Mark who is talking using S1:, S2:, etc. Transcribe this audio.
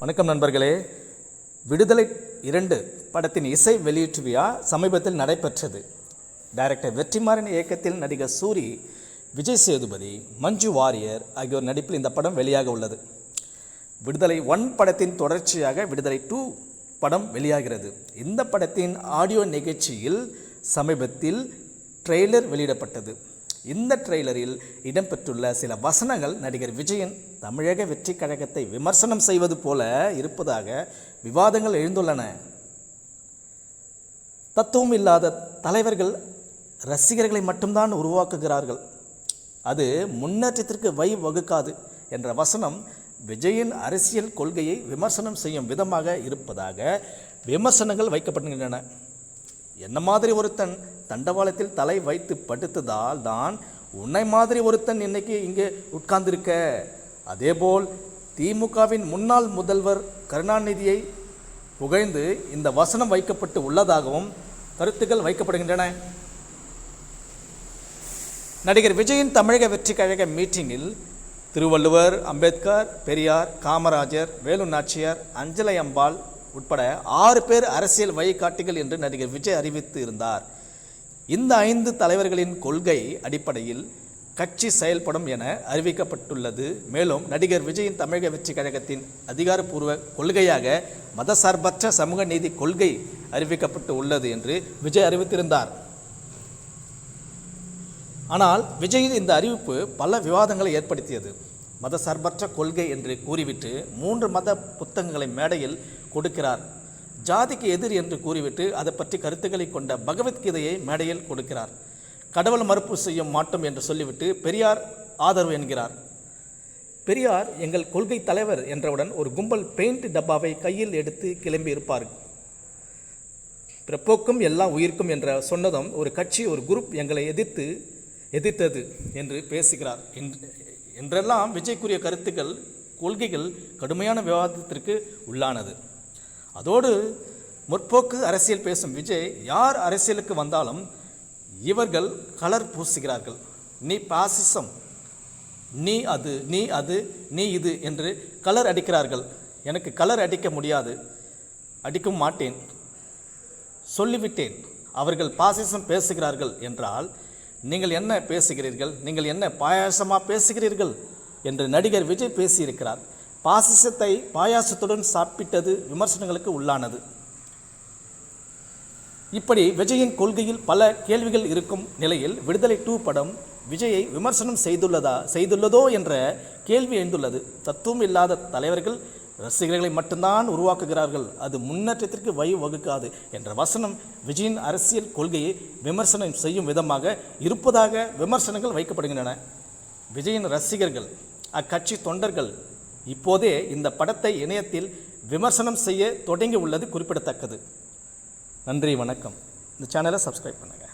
S1: வணக்கம் நண்பர்களே. விடுதலை இரண்டு படத்தின் இசை வெளியீட்டு விழா சமீபத்தில் நடைபெற்றது. டைரக்டர் வெற்றிமாறன் இயக்கத்தில் நடிகர் சூரி விஜய் சேதுபதி மஞ்சு வாரியர் ஆகியோர் நடிப்பில் இந்த படம் வெளியாக உள்ளது. விடுதலை ஒன் படத்தின் தொடர்ச்சியாக விடுதலை டூ படம் வெளியாகிறது. இந்த படத்தின் ஆடியோ நிகழ்ச்சியில் சமீபத்தில் ட்ரெய்லர் வெளியிடப்பட்டது. இந்த ட்ரெய்லரில் இடம்பெற்றுள்ள சில வசனங்கள். நடிகர் விஜயன் தமிழக வெற்றி கழகத்தை விமர்சனம் செய்வது போல இருப்பதாக விவாதங்கள் எழுந்துள்ளன. தத்துவம் இல்லாத தலைவர்கள் ரசிகர்களை மட்டும்தான் உருவாக்குகிறார்கள். அது முன்னேற்றத்திற்கு வை வகுக்காது என்ற வசனம் விஜயின் அரசியல் கொள்கையை விமர்சனம் செய்யும் விதமாக இருப்பதாக விமர்சனங்கள் வைக்கப்படுகின்றன என்ன மாதிரி ஒருத்தன் தண்டவாளத்தில் தலை வைத்து படுத்ததால் தான் உன்னை மாதிரி ஒருத்தன் இன்னைக்கு இங்கே உட்கார்ந்திருக்க. அதேபோல் திமுகவின் முன்னாள் முதல்வர் கருணாநிதியை புகழ்ந்து இந்த வசனம் வைக்கப்பட்டு உள்ளதாகவும் கருத்துக்கள் வைக்கப்படுகின்றன. நடிகர் விஜயின் தமிழக வெற்றி கழக மீட்டிங்கில் திருவள்ளுவர் அம்பேத்கர் பெரியார் காமராஜர் வேலு நாச்சியார் அஞ்சலை அம்பாள் உட்பட ஆறு பேர் அரசியல் வழிகாட்டிகள் என்று நடிகர் விஜய் அறிவித்து இருந்தார். இந்த ஐந்து தலைவர்களின் கொள்கை அடிப்படையில் கட்சி செயல்படும் என அறிவிக்கப்பட்டுள்ளது. மேலும் நடிகர் விஜயின் தமிழக வெற்றி கழகத்தின் அதிகாரப்பூர்வ கொள்கையாக மதசார்பற்ற சமூக நீதி கொள்கை அறிவிக்கப்பட்டு உள்ளது என்று விஜய் அறிவித்திருந்தார். ஆனால் விஜயின் இந்த அறிவிப்பு பல விவாதங்களை ஏற்படுத்தியது. மதசார்பற்ற கொள்கை என்று கூறிவிட்டு மூன்று மத புத்தகங்களை மேடையில் கொடுக்கிறார். ஜாதிக்கு எதிர் என்று கூறிவிட்டு அதை பற்றி கருத்துக்களை கொண்ட பகவத்கீதையை மேடையில் கொடுக்கிறார். கடவுள் மறுப்பு செய்ய மாட்டோம் என்று சொல்லிவிட்டு பெரியார் ஆதரவு என்கிறார். பெரியார் எங்கள் கொள்கை தலைவர் என்றவுடன் ஒரு கும்பல் பெயிண்ட் டப்பாவை கையில் எடுத்து கிளம்பி இருப்பார் பிறப்போக்கும் எல்லாம் உயிர்க்கும் என்ற சொன்னதும் ஒரு கட்சி ஒரு குரூப் எங்களை எதிர்த்து எதிர்த்தது என்று பேசுகிறார். என்றெல்லாம் விஜய்க்குரிய கருத்துக்கள் கொள்கைகள் கடுமையான விவாதத்திற்கு உள்ளானது. அதோடு முற்போக்கு அரசியல் பேசும் விஜய் யார் அரசியலுக்கு வந்தாலும் இவர்கள் கலர் பூசுகிறார்கள். நீ பாசிசம். நீ அது நீ அது நீ இது என்று கலர் அடிக்கிறார்கள். எனக்கு கலர் அடிக்க முடியாது. அடிக்கும் மாட்டேன். சொல்லிவிட்டேன். அவர்கள் பாசிசம் பேசுகிறார்கள் என்றால் நீங்கள் என்ன பேசுகிறீர்கள்? நீங்கள் என்ன பாயாசமாக பேசுகிறீர்கள்? என்று நடிகர் விஜய் பேசியிருக்கிறார். பாசிசத்தை பாயாசத்துடன் சாப்பிட்டது விமர்சனங்களுக்கு உள்ளானது. இப்படி விஜயின் கொள்கையில் பல கேள்விகள் இருக்கும் நிலையில் விடுதலை டூ படம் விஜயை விமர்சனம் செய்துள்ளதா செய்துள்ளதோ என்ற கேள்வி எழுந்துள்ளது. தத்துவம் இல்லாத தலைவர்கள் ரசிகர்களை மட்டும்தான் உருவாக்குகிறார்கள். அது முன்னேற்றத்திற்கு வழி வகுக்காது என்ற வசனம் விஜயின் அரசியல் கொள்கையை விமர்சனம் செய்யும் விதமாக இருப்பதாக விமர்சனங்கள் வைக்கப்படுகின்றன. விஜயின் ரசிகர்கள் அக்கட்சி தொண்டர்கள் இப்போதே இந்த படத்தை இணையத்தில் விமர்சனம் செய்ய தொடங்கி உள்ளது குறிப்பிடத்தக்கது. நன்றி வணக்கம். இந்த சேனலை சப்ஸ்கிரைப் பண்ணுங்கள்